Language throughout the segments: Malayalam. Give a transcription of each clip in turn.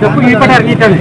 ചെപ്പ് ഈ പടം ഇറങ്ങിയിട്ടാണ്.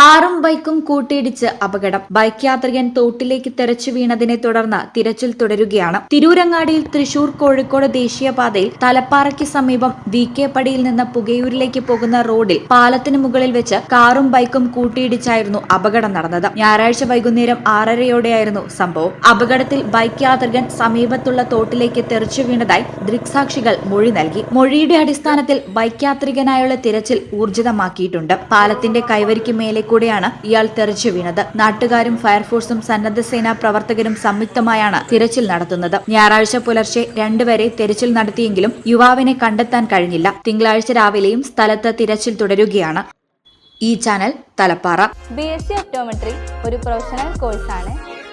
കാറും ബൈക്കും കൂട്ടിയിടിച്ച് അപകടം. ബൈക്ക് യാത്രികൻ തോട്ടിലേക്ക് തെരച്ചു വീണതിനെ തുടർന്ന് തിരച്ചിൽ തുടരുകയാണ്. തിരൂരങ്ങാടിയിൽ തൃശൂർ കോഴിക്കോട് ദേശീയപാതയിൽ തലപ്പാറയ്ക്ക് സമീപം വി കെ പടിയിൽ നിന്ന് പുകയൂരിലേക്ക് പോകുന്ന റോഡിൽ പാലത്തിന് മുകളിൽ വെച്ച് കാറും ബൈക്കും കൂട്ടിയിടിച്ചായിരുന്നു അപകടം നടന്നത്. ഞായറാഴ്ച വൈകുന്നേരം ആറരയോടെയായിരുന്നു സംഭവം. അപകടത്തിൽ ബൈക്ക് യാത്രികൻ സമീപത്തുള്ള തോട്ടിലേക്ക് തെറിച്ചു വീണതായി ദൃക്സാക്ഷികൾ മൊഴി നൽകി. മൊഴിയുടെ അടിസ്ഥാനത്തിൽ ബൈക്ക് യാത്രികനായുള്ള തിരച്ചിൽ ഊർജിതമാക്കിയിട്ടുണ്ട്. പാലത്തിന്റെ കൈവരിക്ക് മേലെ കൂടെയാണ് ഇയാൾ തെറിച്ചു വീണത്. നാട്ടുകാരും ഫയർഫോഴ്സും സന്നദ്ധ സേനാ പ്രവർത്തകരും സംയുക്തമായാണ് തിരച്ചിൽ നടത്തുന്നത്. ഞായറാഴ്ച പുലർച്ചെ രണ്ടുവരെ തിരച്ചിൽ നടത്തിയെങ്കിലും യുവാവിനെ കണ്ടെത്താൻ കഴിഞ്ഞില്ല. തിങ്കളാഴ്ച രാവിലെയും സ്ഥലത്ത് തിരച്ചിൽ തുടരുകയാണ്. ഈ channel Thalappara. B S C ഒരു പ്രൊഫഷണൽ കോഴ്സാണ്.